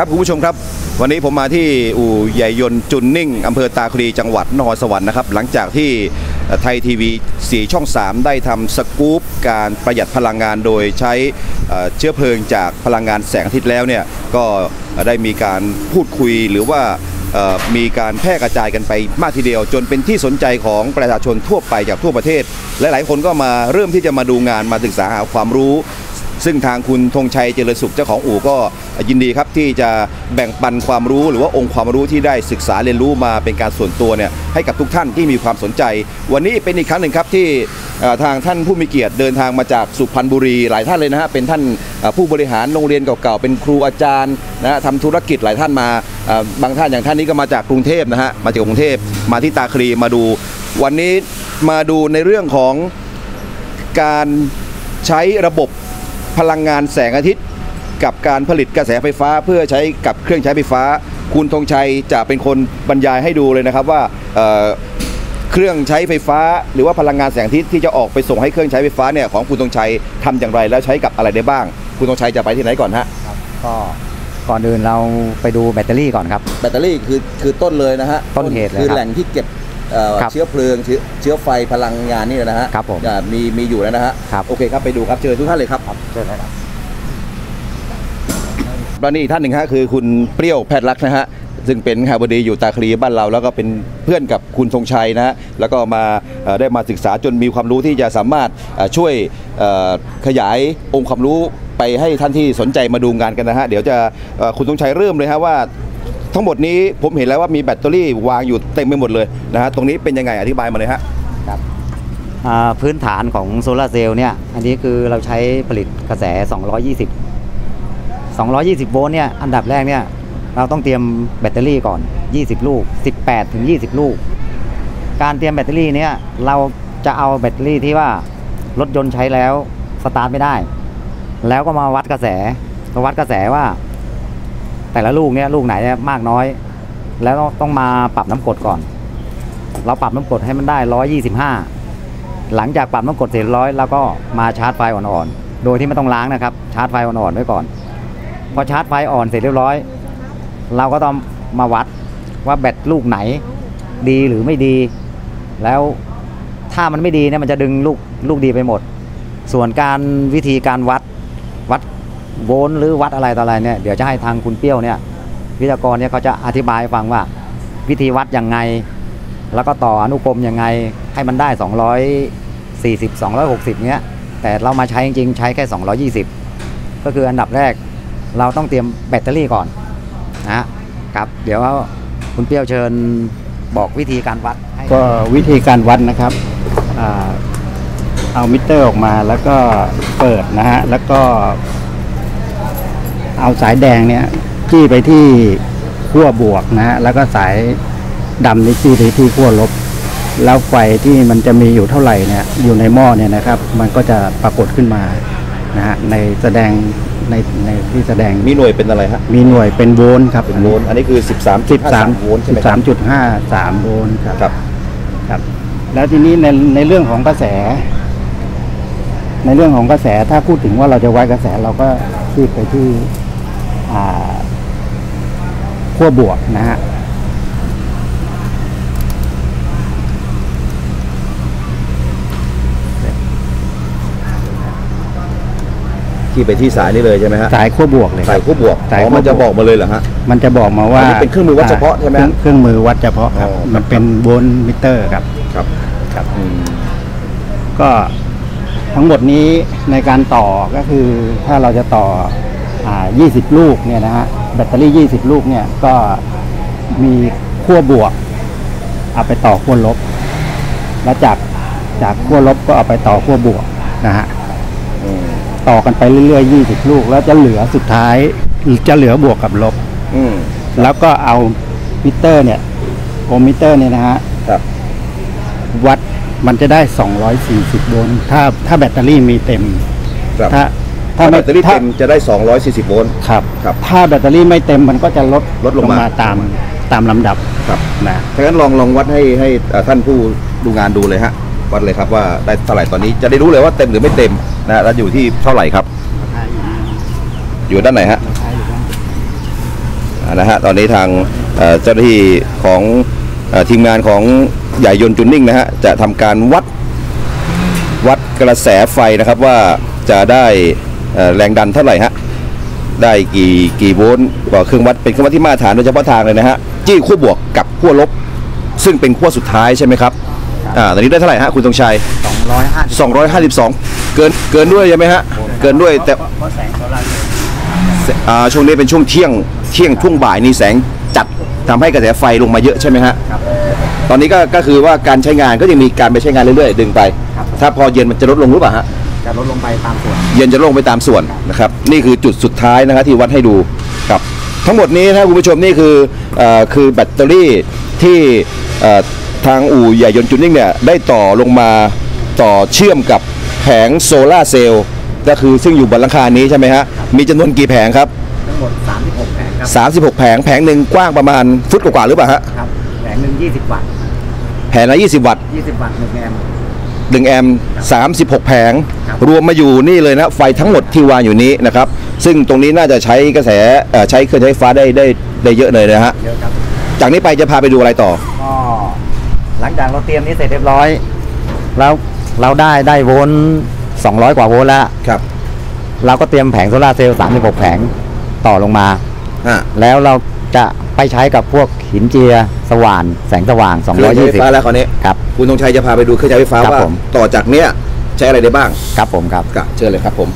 ครับคุณผู้ชมครับ วันนี้ผมมาที่อู่ใหญ่ยนต์จุนนิ่งอำเภอตาคลีจังหวัดนครสวรรค์นะครับหลังจากที่ไทยทีวีสีช่อง 3 ได้ทำสกู๊ปการประหยัดพลังงานโดยใช้เชื้อเพลิงจากพลังงานแสงอาทิตย์แล้วเนี่ยก็ได้มีการพูดคุยหรือว่ามีการแพร่กระจายกันไปมากทีเดียว จนเป็นที่สนใจของประชาชนทั่วไปจากทั่วประเทศ และหลายคนก็มาเริ่มที่จะมาดูงานมาศึกษาหาความรู้ ซึ่งทางคุณธงชัยเจริญสุขเจ้าของอู่ก็ยินดีครับที่จะแบ่งปันความรู้หรือว่าองค์ความรู้ที่ได้ศึกษาเรียนรู้มาเป็นการส่วนตัวเนี่ยให้กับทุกท่านที่มีความสนใจ วันนี้เป็นอีกครั้งหนึ่งครับที่ทางท่านผู้มีเกียรติเดินทางมาจากสุพรรณบุรีหลายท่านเลยนะฮะเป็นท่านผู้บริหารโรงเรียนเก่าๆเป็นครูอาจารย์นะฮะทำธุรกิจหลายท่านมาบางท่านอย่างท่านนี้ก็มาจากกรุงเทพนะฮะมาจากกรุงเทพมาที่ตาคลีมาดู วันนี้มาดูในเรื่องของการใช้ระบบ พลังงานแสงอาทิตย์ กับการผลิตกระแสไฟฟ้า เพื่อใช้กับเครื่องใช้ไฟฟ้า คุณธงชัยจะเป็นคนบรรยายให้ดูเลยนะครับว่าเอ่อเครื่องใช้ไฟฟ้า หรือว่าพลังงานแสงอาทิตย์ที่จะออกไปส่งให้เครื่องใช้ไฟฟ้าเนี่ยของคุณธงชัยทำอย่างไรแล้วใช้กับอะไรได้บ้าง คุณธงชัยจะไปที่ไหนก่อนฮะครับก็ก่อนอื่นเราไปดูแบตเตอรี่ก่อนครับ แบตเตอรี่คือคือต้นเลยนะฮะต้นเหตุเลยคือครับ แหล่งที่เก็บเอ่อ ครับเชื้อเพลิงเชื้อเชื้อไฟพลังงานนี่นะฮะครับผมอ่ามีมีอยู่แล้วนะฮะครับ โอเคครับไปดูครับเจอทุกท่านเลยครับ ครับเชิญเลยครับแล้วนี่อีกท่านหนึ่งฮะคือคุณเปรี้ยวแพทย์รักษณ์นะฮะซึ่งเป็นข่าวบดีอยู่ตาคลีบ้านเรา แล้วก็เป็นเพื่อนกับคุณทรงชัยนะฮะแล้วก็มาเอ่อได้มาศึกษาจนมีความรู้ที่จะสามารถเอ่อช่วยเอ่อขยายองค์ความรู้ไปให้ท่านที่สนใจมาดูงานกันนะฮะเดี๋ยวจะเอ่อคุณทรงชัยเริ่มเลยฮะว่า ทั้งหมดนี้ผมเห็นแล้วว่ามีแบตเตอรี่วางอยู่เต็มไปหมดเลยนะฮะตรงนี้เป็นยังไงอธิบายมาเลยฮะ ครับอ่าพื้นฐานของโซลาร์เซลล์เนี่ย อันนี้คือเราใช้ผลิตกระแส 220 220 โวลต์เนี่ย อันดับแรกเนี่ย เราต้องเตรียมแบตเตอรี่ก่อน 20 ลูก 18 ถึง 20 ลูก การเตรียมแบตเตอรี่เนี่ย เราจะเอาแบตเตอรี่ที่ว่ารถยนต์ใช้แล้วสตาร์ทไม่ได้ แล้วก็มาวัดกระแสวัดกระแสว่า แต่ละลูกเนี่ยลูกไหนเนี่ยมากน้อย แล้วต้องมาปรับน้ำกรดก่อน เราปรับน้ำกรดให้มันได้125หลังจากปรับน้ำกรดเสร็จร้อยแล้วก็มาชาร์จไฟอ่อนๆ โดยที่ไม่ต้องล้างนะครับ ชาร์จไฟอ่อนๆไว้ก่อน พอชาร์จไฟอ่อนเสร็จเรียบร้อย เราก็ต้องมาวัดว่าแบตลูกไหน ดีหรือไม่ดี แล้วถ้ามันไม่ดีเนี่ยมันจะดึงลูกลูกดีไปหมด ส่วนการวิธีการวัด โวลต์หรือวัดอะไรต่ออะไรเนี่ยเดี๋ยวจะให้ทางคุณเปี้ยวเนี่ยวิทยากรเนี่ยเขาจะอธิบายฟังว่าวิธีวัดยังไง แล้วก็ต่ออนุกรมยังไงให้มันได้ 240 260เนี้ยแต่เรามาใช้จริงๆใช้แค่ 220 ก็คืออันดับแรกเราต้องเตรียมแบตเตอรี่ก่อนนะครับเดี๋ยวคุณเปี้ยวเชิญบอกวิธีการวัดให้ก็วิธีการวัดนะครับอเอามิเตอร์ออกมาแล้วก็เปิดนะฮะแล้วก็ เอาสายแดงเนี่ยจี้ไปที่ขั้วบวกนะฮะแล้วก็สายดำนี่จี้ไปที่ขั้วลบ แล้วไฟที่มันจะมีอยู่เท่าไหร่เนี่ยอยู่ในหม้อเนี่ยนะครับ มันก็จะปรากฏขึ้นมานะฮะในแสดงในในที่แสดงมีหน่วยเป็นอะไรฮะมีหน่วยเป็นโวลต์ครับเป็นโวลต์อันนี้คือ 13สิบสามโวลต์ใช่สิไหมบคสารับมจุดห้าสามโวลต์ครับครับครับ แล้วทีนี้ในในเรื่องของกระแส ในเรื่องของกระแสถ้าพูดถึงว่าเราจะวัดกระแสเราก็ที่ไปที่อ่า ขั้วบวกนะฮะที่ไปที่สายนี่เลยใช่ไหมฮะสายขั้วบวกเลยคสายรับคู่บวกสายอ๋อคู่บวกมันจะบอกมาเลยเหรอฮะมันจะบอกมาว่าอันนี้เป็นเครื่องมือวัดเฉพาะใช่ไหมฮะเครื่องเครื่องมือวัดเฉพาะครับอ๋อมันเป็นโวลต์มิเตอร์ครับครับครับอืมก็ทั้งหมดนี้ในการต่อก็คือถ้าเราจะต่ออ่า 20 ลูกเนี่ยนะฮะแบตเตอรี่ 20 ลูกเนี่ยก็มีขั้วบวก เอาไปต่อขั้วลบ แล้วจากจากขั้วลบก็เอาไปต่อขั้วบวกนะฮะอืมต่อกันไปเรื่อยๆ 20 ลูก แล้วจะเหลือสุดท้ายจะเหลือบวกกับลบอืมแล้วก็เอามิเตอร์เนี่ยโอห์มมิเตอร์เนี่ยนะฮะครับวัดมันจะได้ 240 โวลต์ถ้าถ้าแบตเตอรี่มีเต็มครับถ้า ถ้าแบไม่ตเตอรี่ถ้าเต็มจะได้ 240 โวลต์ครับครับ ถ้าแบตเตอรี่ไม่เต็มมันก็จะลดลดลงมาตามตามลำดับครับนะถ้างั้นลองลองวัดให้ให้เอ่อท่านผู้ดูงานดูเลยฮะวัดเลยครับว่าได้เท่าไหร่ตอนนี้จะได้รู้เลยว่าเต็มหรือไม่เต็มนะแล้วอยู่ที่เท่าไหร่ครับ อยู่ด้านไหนฮะนะฮะตอนนี้ทางเอ่อเจ้าหน้าที่ของเอ่อทีมงานของใหญ่ยนต์จุนนิ่งนะฮะจะทำการวัดวัดกระแสไฟนะครับว่าจะได้เอ่อ แรงดันเท่าไหร่ฮะได้กี่กี่โวลต์ต่อเครื่องวัดเป็นเครื่องวัดที่มาตรฐานโดยเฉพาะทางเลยนะฮะจี้ขั้วบวกกับขั้วลบ ซึ่งเป็นขั้วสุดท้ายใช่ไหมครับอ่าตอนนี้ได้เท่าไหร่ฮะคุณตรงชัย250 252เกินเกินด้วยใช่ไหมฮะเกินด้วยแต่เพราะแสงโซลาร์เซลล์อ่าช่วงนี้เป็นช่วงเที่ยงเที่ยงช่วงบ่ายนี่แสงจัดทำให้กระแสไฟลงมาเยอะใช่ไหมฮะครับตอนนี้ก็ก็คือว่าการใช้งานก็ยังมีการไปใช้งานเรื่อยๆ ดึงไปครับถ้าพอเย็นมันจะลดลงหรือเปล่าฮะ จะลดลงไปตามส่วน เย็นจะลงไปตามส่วนนะครับ นี่คือจุดสุดท้ายนะครับที่วัดให้ดูครับ ทั้งหมดนี้นะคุณผู้ชมนี่คือเอ่อคือแบตเตอรี่ที่เอ่อทางอู่ใหญ่ยนต์จุนนิ่งเนี่ยได้ต่อลงมาต่อเชื่อมกับแผงโซลาร์เซลล์ก็คือซึ่งอยู่บนหลังคานี้ใช่ไหมฮะมีจำนวนกี่แผงครับ ทั้งหมด 36 แผงครับ36 แผงแผงหนึ่งกว้างประมาณฟุตกว่าๆหรือเปล่าฮะครับ แผงหนึ่ง20 วัตต์แผงละ20 วัตต์20 วัตต์1แอมป์ 1 แอมป์ 36 แผงครับรวมมาอยู่นี่เลยนะไฟทั้งหมดที่วางอยู่นี้นะครับ ซึ่งตรงนี้น่าจะใช้กระแสเอ่อใช้เครื่องใช้ไฟฟ้าได้ได้ได้เยอะเลยนะฮะเยอะครับจากนี้ไปจะพาไปดูอะไรต่อก็หลังจากเราเตรียมนี้เสร็จเรียบร้อย แล้วเราได้ได้โวลต์200 กว่าโวลต์แล้วครับ เราก็เตรียมแผงโซลาร์เซลล์36 แผงต่อลงมาอ่าแล้วเราจะไปใช้กับพวกหินเจียสว่าน แสงสว่างเครื่องใช้ไฟฟ้าแล้วคราวนี้220ครับ คุณธงชัยจะพาไปดูเครื่องใช้ไฟฟ้าครับว่าผม ต่อจากเนี้ยใช้อะไรได้บ้างครับผมครับกะเชิญเลยครับผม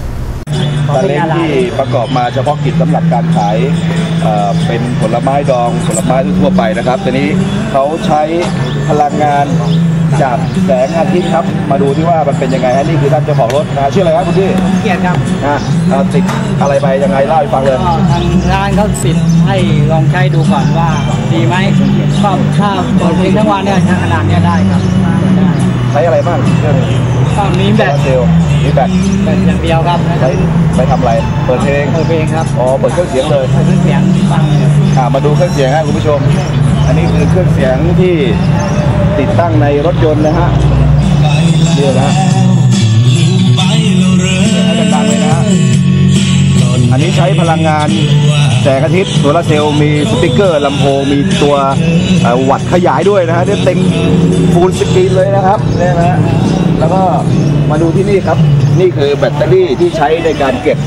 ตะเล้งที่ประกอบมาเฉพาะกิจสำหรับการขายเอ่อเป็นผลไม้ดองผลไม้ทั่วไปนะครับทีนี้เขาใช้พลังงาน จากแสงอาทิตย์ครับ มาดูที่ว่ามันเป็นยังไงฮะนี่คือท่านเจ้าของรถนะชื่ออะไรครับคุณพี่เกียรติครับนะเอ่อติดอะไรไปยังไงเล่าให้ฟังเลย ก็ทางร้านเขาติดให้ลองใช้ดูก่อนว่าดีไหมก็ถ้าเปิดเพลงทั้งวันเนี่ยขนาดเนี้ยได้ครับได้ใช้อะไรบ้างเครื่องก็มีแบโซบลาร์เซลล์มีแบตแบบอย่างเดียวครับใช้ไปทำอะไร เปิดเพลงเปิดเพลงครับอ๋อเปิดเครื่องเสียงเลยเปิดเครื่องเสียงฟังเลยอ่ามาดูเครื่องเสียงฮะคุณผู้ชม อันนี้คือเครื่องเสียงที่ ติดตั้งในรถยนต์นะฮะนี่นะฮะให้ดังเลยนะฮะอันนี้ใช้พลังงานแสงอาทิตย์โซลาร์เซลล์มีสปีกเกอร์ลำโพงมีตัววัดขยายด้วยนะฮะเนี่ยเต็มฟูลสกรีนเลยนะครับเนี่ยนะแล้วก็มาดูที่นี่ครับ นี่คือแบตเตอรี่ที่ใช้ในการเก็บ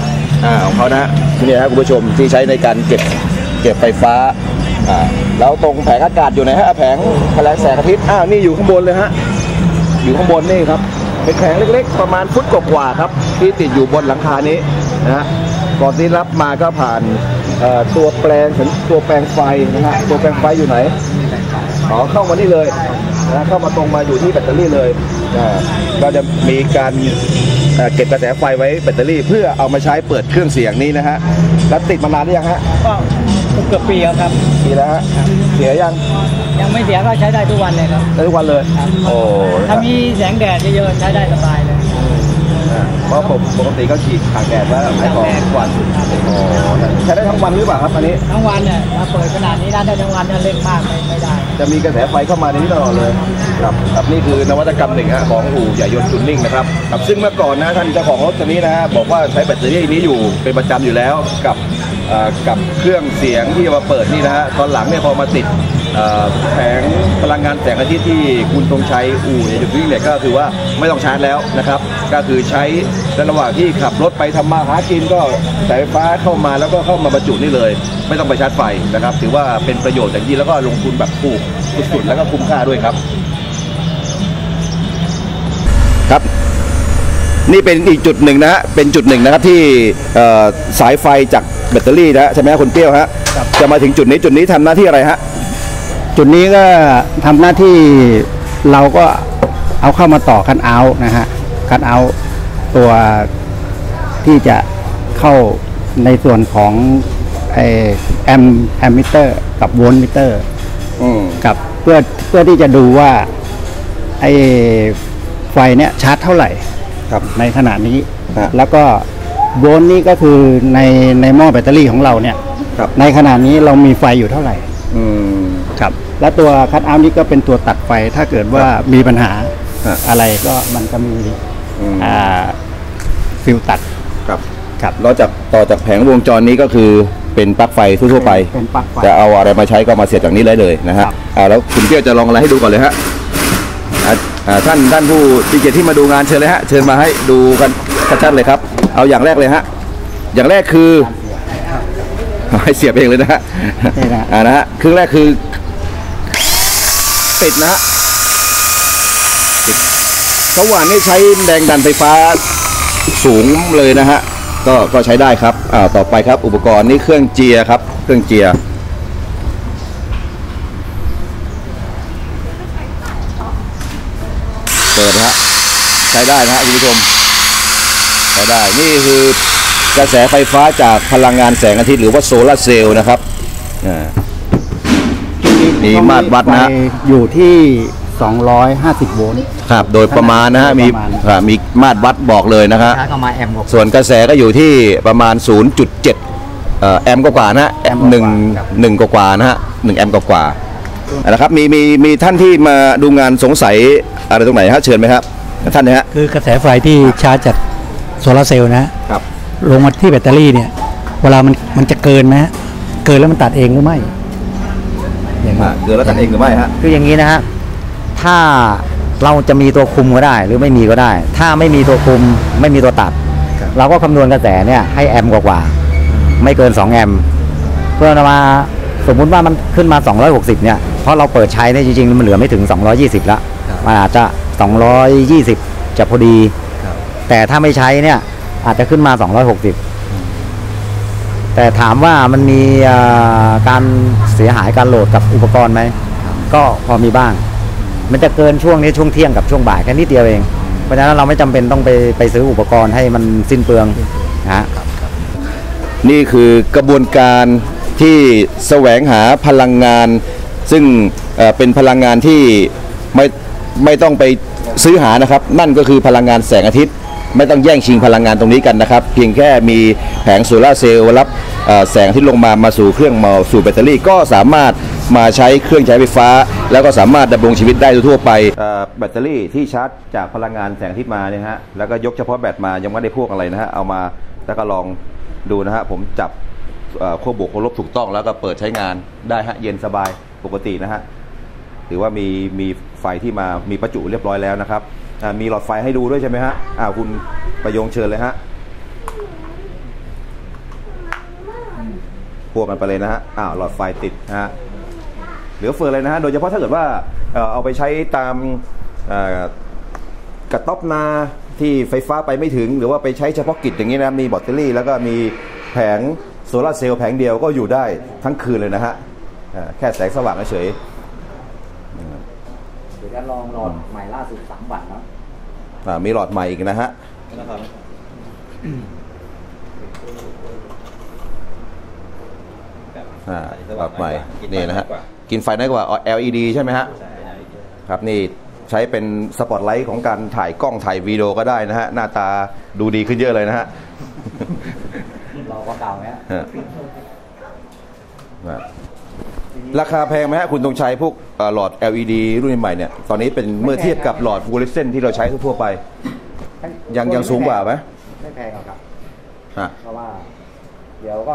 อ่าของเขานะฮะนี่ครับคุณผู้ชมที่ใช้ในการเก็บเก็บไฟฟ้า อ่าแล้วตรงแผงอากาศอยู่ไหนฮะแผงพลังแสงอาทิตย์อ้าวนี่อยู่ข้างบนเลยฮะอยู่ข้างบนนี่ครับ เป็นแผงเล็กๆ ประมาณฟุตกว่าๆครับ ที่ติดอยู่บนหลังคานี้นะฮะก่อนที่รับมาก็ผ่านเอ่อตัวแปลงถึงตัวแปลงไฟนะฮะตัวแปลงไฟอยู่ไหนอ๋อเข้ามานี่เลยนะเข้ามาตรงมาอยู่ที่แบตเตอรี่เลยอ่าก็จะมีการเอ่อเก็บกระแสไฟไว้แบตเตอรี่ เพื่อเอามาใช้เปิดเครื่องเสียงนี้นะฮะแล้วติดมานานหรือยังฮะก็ เกือบปีแล้วครับ ปีแล้วฮะเสียยัง ยังไม่เสียก็ใช้ได้ทุกวันเลยครับได้ทุกวันเลยครับโอ้ถ้ามีแสงแดดเยอะๆใช้ได้สบายเลยอ่าเพราะผมปกติก็ฉีดตากแดดแล้วขายของทุกวันโอ้ใช้ได้ทั้งวันหรือเปล่าครับอันนี้ทั้งวันเนี่ยถ้าเปิดขนาดนี้ได้ได้ทั้งวันถ้าเร่งมากไม่ไม่ได้ จะมีกระแสไฟเข้ามาในนี้ตลอดเลยครับครับนี่คือนวัตกรรมหนึ่งฮะของอู่ใหญ่ยนต์จุนนิ่งนะครับครับซึ่งเมื่อก่อนนะท่านเจ้าของรถคันนี้นะฮะบอกว่าใช้แบตเตอรี่นี้อยู่เป็นประจำอยู่แล้วกับเอ่อ กับเครื่องเสียงที่มาเปิดนี่นะฮะตอนหลังเนี่ยพอมาติดแผงพลังงานแสงอาทิตย์ที่คุณธงชัยอู่ใหญ่ยนต์จุนนิ่งเนี่ยก็คือว่าไม่ต้องชาร์จแล้วนะครับ ก็คือใช้ในระหว่างที่ขับรถไปทำมาหากินก็สายไฟฟ้าเข้ามาแล้วก็เข้ามาบรรจุนี่เลย ไม่ต้องไปชาร์จไฟนะครับ ถือว่าเป็นประโยชน์อย่างยิ่งแล้วก็ลงทุนแบบถูกสุดๆแล้วก็คุ้มค่าด้วยครับ ครับ นี่เป็นอีกจุดหนึ่งนะฮะเป็นจุดหนึ่งนะครับที่สายไฟจาก แบตเตอรี่นะฮะใช่ไหมฮะคุณเปรี้ยวฮะจะมาถึงจุดนี้จุดนี้ทำหน้าที่อะไรฮะจุดนี้ก็ทำหน้าที่เราก็เอาเข้ามาต่อคันเอาท์นะฮะคันเอาท์ตัวที่จะเข้าในส่วนของไอแอมแอมมิเตอร์ กับโวลต์มิเตอร์อืมกับเพื่อเพื่อที่จะดูว่าไอไฟเนี้ยชาร์จเท่าไหร่ครับในขณะนี้ฮะแล้วก็ โวลต์นี่ก็คือในในหม้อแบตเตอรี่ของเราเนี่ยครับ ในขณะนี้เรามีไฟอยู่เท่าไหร่ อืม ครับ และตัวคัตเอาท์นี้ก็เป็นตัวตัดไฟถ้าเกิดว่ามีปัญหาฮะ อะไรก็มันจะมีอืมอ่าฟิลตัดครับครับนอกจากต่อจากแผงวงจรนี้ก็คือเป็นปลั๊กไฟทั่วๆไป เป็นปลั๊กไฟ จะเอาอะไรมาใช้ก็มาเสียบจากนี้ได้เลยนะฮะครับ อ่าแล้วคุณเปี้ยวจะลองอะไรให้ดูก่อนเลยฮะอ่าอ่าท่านท่านผู้ที่เกียรติที่มาดูงานเชิญเลยฮะ เชิญมาให้ดูกันชัดๆเลยครับ เอาอย่างแรกเลยฮะ อย่างแรกคือให้เสียบเองเลยนะฮะอ่านะฮะเครื่องแรกคือติดนะฮะติดสว่านนี่ใช้แรงดันไฟฟ้าสูงเลยนะฮะก็ก็ใช้ได้ครับอ่าต่อไปครับ อุปกรณ์นี่เครื่องเจียครับ เครื่องเจียเปิดฮะใช้ได้นะฮะคุณผู้ชม ใช้ได้ นี่คือกระแสไฟฟ้าจากพลังงานแสงอาทิตย์หรือว่าโซลาร์เซลล์นะครับอ่านี่มาตรวัดนะฮะไฟอยู่ที่ 250 โวลต์ครับ โดยประมาณนะฮะมีประมาณครับมีมาตรวัดบอกเลยนะฮะชาร์จเข้ามาแอมกว่าส่วนกระแสก็อยู่ที่ประมาณ 0.7เอ่อแอมป์กว่าๆนะฮะแอมป์หนึ่งหนึ่งกว่าๆนะฮะหนึ่งแอมป์กว่าๆนะครับมีมีมีท่านที่มาดูงานสงสัยอะไรตรงไหนฮะเชิญไหมครับท่านนะฮะคือกระแสไฟที่ชาร์จจาก โซลาร์เซลล์นะครับลงมาที่แบตเตอรี่เนี่ย เวลามันมันจะเกินไหมฮะเกินแล้วมันตัดเองหรือไม่อย่างนี้เดือนละตัดเองหรือไม่ฮะ คืออย่างนี้นะฮะถ้าเราจะมีตัวคุมก็ได้ หรือไม่มีก็ได้ ถ้าไม่มีตัวคุมไม่มีตัวตัด ครับ เราก็คำนวณกระแสเนี่ยให้แอมป์กว่าๆไม่เกิน 2 แอมป์เพื่อมาสมมุติว่ามันขึ้นมา 260 เนี่ย เพราะเราเปิดใช้เนี่ยจริงๆ มันเหลือไม่ถึง 220 แล้ว มันอาจจะ 220 จะพอดี แต่ถ้าไม่ใช้เนี่ย อาจจะขึ้นมา 260 แต่ถามว่ามันมีการเสียหายการโหลดกับอุปกรณ์ไหม ก็พอมีบ้าง มันจะเกินช่วงนี้ช่วงเที่ยงกับช่วงบ่ายแค่นิดเดียวเอง เพราะฉะนั้นเราไม่จำเป็นต้องไปไปซื้ออุปกรณ์ให้มันสิ้นเปลืองนะนี่คือกระบวนการที่แสวงหาพลังงาน ซึ่งเป็นพลังงานที่ไม่ไม่ต้องไปซื้อหานะครับ นั่นก็คือพลังงานแสงอาทิตย์ ไม่ต้องแย่งชิงพลังงานตรงนี้กันนะครับ เพียงแค่มีแผงโซลาร์เซลล์รับแสงทิตย์ลงมามาสู่เครื่องมาสู่แบตเตอรี่ก็สามารถมาใช้เครื่องใช้ไฟฟ้า แล้วก็สามารถดำรงชีวิตได้ทั่วไปแบตเตอรี่ที่ชาร์จจากพลังงานแสงทิตย์มาเนี่ยฮะแล้วก็ยกเฉพาะแบตมายังไม่ได้พวกอะไรนะฮะเอามาแล้วก็ลองดูนะฮะผมจับขั้วบวกขั้วลบถูกต้องแล้วก็เปิดใช้งานได้ฮะเย็นสบายปกตินะฮะถือว่ามีมีไฟที่มามีประจุเรียบร้อยแล้วนะครับ มีหลอดไฟให้ดูด้วยใช่ไหมฮะอ่าคุณประโยงเชิญเลยฮะพวกกันไปเลยนะฮะอ้าวหลอดไฟติดนะฮะเหลือเฟือเลยนะฮะโดยเฉพาะถ้าเกิดว่าเอาไปใช้ตามเอ่อกระต๊อบนาที่ไฟฟ้าไปไม่ถึง หรือว่าไปใช้เฉพาะกิจอย่างนี้นะมีแบตเตอรี่ แล้วก็มีแผงโซลาร์เซลล์แผงเดียวก็อยู่ได้ทั้งคืนเลยนะฮะแค่แสงสว่างเฉยเดี๋ยวจะลองหลอดใหม่ล่าสุด3วัตต์เน มีหลอดใหม่อีกนะฮะอ่าหลอดใหม่นี่นะฮะกินไฟน้อยกว่า LED ใช่ไหมฮะครับนี่ใช้เป็นสปอตไลท์ของการถ่ายกล้องถ่ายวีดีโอก็ได้นะฮะ หน้าตาดูดีขึ้นเยอะเลยนะฮะรอก็เก่าไหมฮะฮะ ราคาแพงไหมฮะคุณตรงชัยพวกเอ่อหลอด LED รุ่นใหม่เนี่ยตอนนี้เป็นเมื่อเทียบกับหลอดฟลูออเรสเซนต์ที่เราใช้ทั่วๆไป ยังยังสูงกว่าไหมไม่แพงหรอกครับ ฮะ เพราะว่า เดี๋ยวก็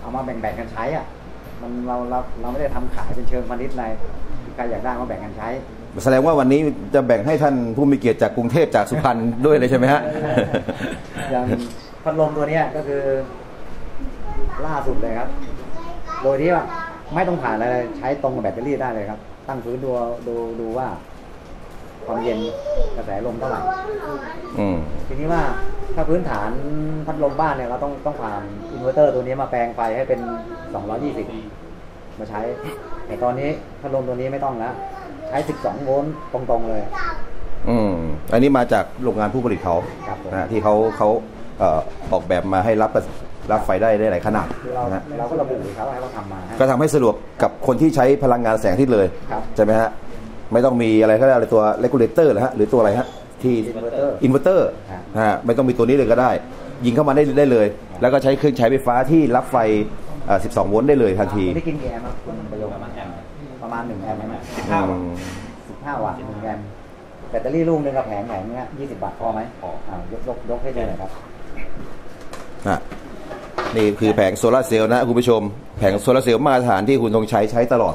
เอามาแบ่งๆกันใช้อะ มันเราเราเราไม่ได้ทำขายเป็นเชิงพาณิชย์อะไรใครอยากได้ก็แบ่งกันใช้ แสดงว่าวันนี้จะแบ่งให้ท่านผู้มีเกียรติจากกรุงเทพจากสุพรรณด้วยเลยใช่ไหมฮะ อย่างพัดลมตัวเนี้ยก็คือล่าสุดเลยครับ โดยที่ว่า ไม่ต้องผ่านอะไรเลยใช้ตรงกับแบตเตอรี่ได้เลยครับ ตั้งพื้นดูดูดูว่าความเย็นกระแสลมเท่าไหร่อืมทีนี้ว่าถ้าพื้นฐานพัดลมบ้านเนี่ยเราต้องต้องผ่านอินเวอร์เตอร์ตัวนี้มาแปลงไฟให้เป็น 220 มาใช้ แต่ตอนนี้พัดลมตัวนี้ไม่ต้องแล้ว ใช้ 12 โวลต์ตรงๆเลย อืม อันนี้มาจากโรงงานผู้ผลิตเขาครับผมนะฮะที่เขาเขาเอ่อออกแบบมาให้รับ รับไฟได้ได้หลายขนาดคือเรานะฮะเราก็ระบุอยู่ครับว่าให้เขาทำมาฮะก็ทำให้สะดวกกับคนที่ใช้พลังงานแสงอาที่เลยครับ ใช่ไหมฮะไม่ต้องมีอะไรเขาเรียกอะไรตัวเลกูเลเตอร์นะฮะหรือตัวอะไรฮะที่ อินเวอร์เตอร์ อินเวอร์เตอร์ครับ ฮะไม่ต้องมีตัวนี้เลยก็ได้ ยิงเข้ามาได้ได้เลย แล้วก็ใช้เครื่องใช้ไฟฟ้าที่รับไฟเอ่อ12 โวลต์ได้เลยทันทีนี่กินกี่แอมป์ครับคุณประโยชน์ประมาณแอมป์ประมาณ1แอมป์นะอืม15วัตต์1แอมป์แบตเตอรี่ลูกหนึงกับแผงแผงเนี้ย20บาทพอไหมพออ่ายกยกยกให้ดูหน่อยครับ ฮะ นี่คือแผงโซลาร์เซลล์นะคุณผู้ชม แผงโซลาร์เซลล์มาตรฐานที่คุณธงชัยใช้ตลอด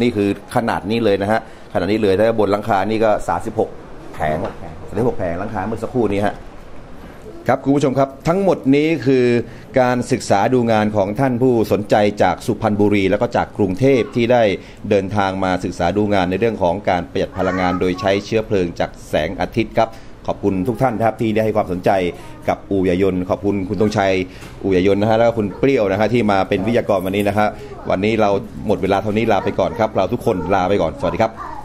นี่คือขนาดนี้เลยนะฮะ ขนาดนี้เลยถ้าบนหลังคานี่ก็ 36 แผง36แผงหลังคาเมื่อสักครู่นี้ฮะครับคุณผู้ชมครับทั้งหมดนี้คือการศึกษาดูงานของท่านผู้สนใจจากสุพรรณบุรี แล้วก็จากกรุงเทพที่ได้เดินทางมาศึกษาดูงานในเรื่องของการประหยัดพลังงาน โดยใช้เชื้อเพลิงจากแสงอาทิตย์ครับ ขอบคุณทุกท่านนะครับที่ได้ให้ความสนใจกับอู่ยายนขอบคุณคุณตงชัยอู่ยายนนะฮะแล้วก็คุณเปรี้ยวนะฮะที่มาเป็นวิทยากรวันนี้นะฮะวันนี้เราหมดเวลาเท่านี้ลาไปก่อนครับ เราทุกคนลาไปก่อนสวัสดีครับ